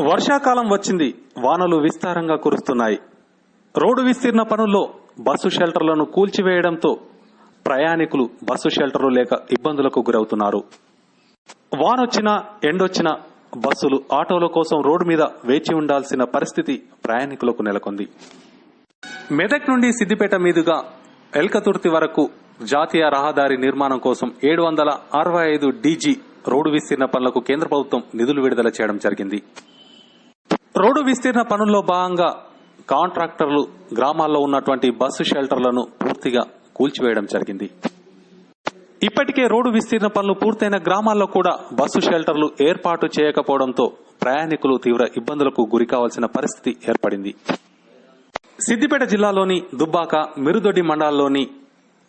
వర్షాకాలం వచ్చింది వానలు విస్తారంగా కురుస్తున్నాయి. రోడ్డు విస్తీర్ణ పనుల్లో బస్సు షెల్టర్లను కూల్చివేయడంతో ప్రయాణికులు బస్సు షెల్టర్లు లేక ఇబ్బందులకు గురవుతున్నారు. వానొచ్చినా ఎండొచ్చినా బస్సులు ఆటోల కోసం రోడ్డు మీద వేచి ఉండాల్సిన పరిస్థితి ప్రయాణికులకు నెలకొంది. మెదక్ నుండి సిద్దిపేట మీదుగా ఎల్కతుర్తి వరకు జాతీయ రహదారి నిర్మాణం కోసం ఏడు వందల అరవై ఐదు డీజీ రోడ్డు విస్తీర్ణ పనులకు కేంద్ర ప్రభుత్వం నిధులు విడుదల చేయడం జరిగింది. రోడ్డు విస్తీర్ణ పనుల్లో భాగంగా కాంట్రాక్టర్లు గ్రామాల్లో ఉన్నటువంటి బస్సు షెల్టర్లను పూర్తిగా కూల్చివేయడం జరిగింది. ఇప్పటికే రోడ్డు విస్తీర్ణ పనులు పూర్తయిన గ్రామాల్లో కూడా బస్సు షెల్టర్లు ఏర్పాటు చేయకపోవడంతో ప్రయాణికులు తీవ్ర ఇబ్బందులకు గురికావాల్సిన పరిస్థితి ఏర్పడింది. సిద్దిపేట జిల్లాలోని దుబ్బాక మిరుదొడ్డి మండలాల్లోని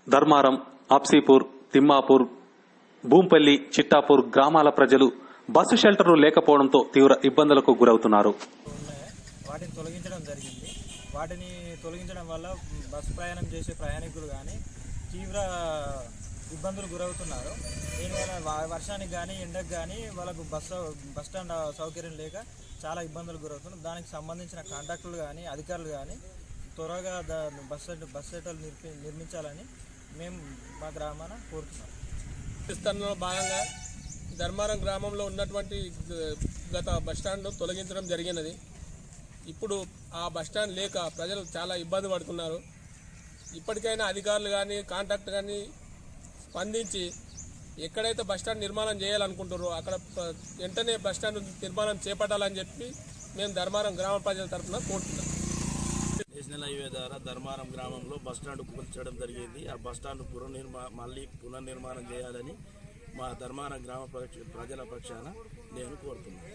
ధర్మారం అప్సీపూర్ తిమ్మాపూర్ భూంపల్లి చిట్టాపూర్ గ్రామాల ప్రజలు బస్సు షెల్టర్లు లేకపోవడంతో తీవ్ర ఇబ్బందులకు గురవుతున్నారు. వాటిని తొలగించడం జరిగింది. వాటిని తొలగించడం వల్ల బస్సు ప్రయాణం చేసే ప్రయాణికులు కానీ తీవ్ర ఇబ్బందులు గురవుతున్నారు. దీనివల్ల వర్షానికి కానీ ఎండకు కానీ వాళ్ళకు బస్సు బస్ స్టాండ్ సౌకర్యం లేక చాలా ఇబ్బందులు గురవుతున్నారు. దానికి సంబంధించిన కాంట్రాక్టులు కానీ అధికారులు కానీ త్వరగా దా బస్ సెట్- బస్ సెంటర్లు నిర్మి నిర్మించాలని మేము మా గ్రామాన కోరుతున్నాం. విస్తరణలో భాగంగా ధర్మారం గ్రామంలో ఉన్నటువంటి గత బస్టాండ్ను తొలగించడం జరిగినది. ఇప్పుడు ఆ బస్టాండ్ లేక ప్రజలు చాలా ఇబ్బంది పడుతున్నారు. ఇప్పటికైనా అధికారులు కానీ కాంట్రాక్ట్ కానీ స్పందించి ఎక్కడైతే బస్టాండ్ నిర్మాణం చేయాలనుకుంటారో అక్కడ వెంటనే బస్టాండ్ నిర్మాణం చేపట్టాలని చెప్పి మేము ధర్మారం గ్రామ ప్రజల తరఫున కోరుతున్నాం. నేషనల్ హైవే ద్వారా ధర్మారం గ్రామంలో బస్ స్టాండ్ కూల్చడం జరిగింది. ఆ బస్ స్టాండ్ పునర్నిర్మా మళ్ళీ పునర్నిర్మాణం చేయాలని మా ధర్మారం గ్రామ ప్రజల పక్షాన నేను కోరుతున్నాను.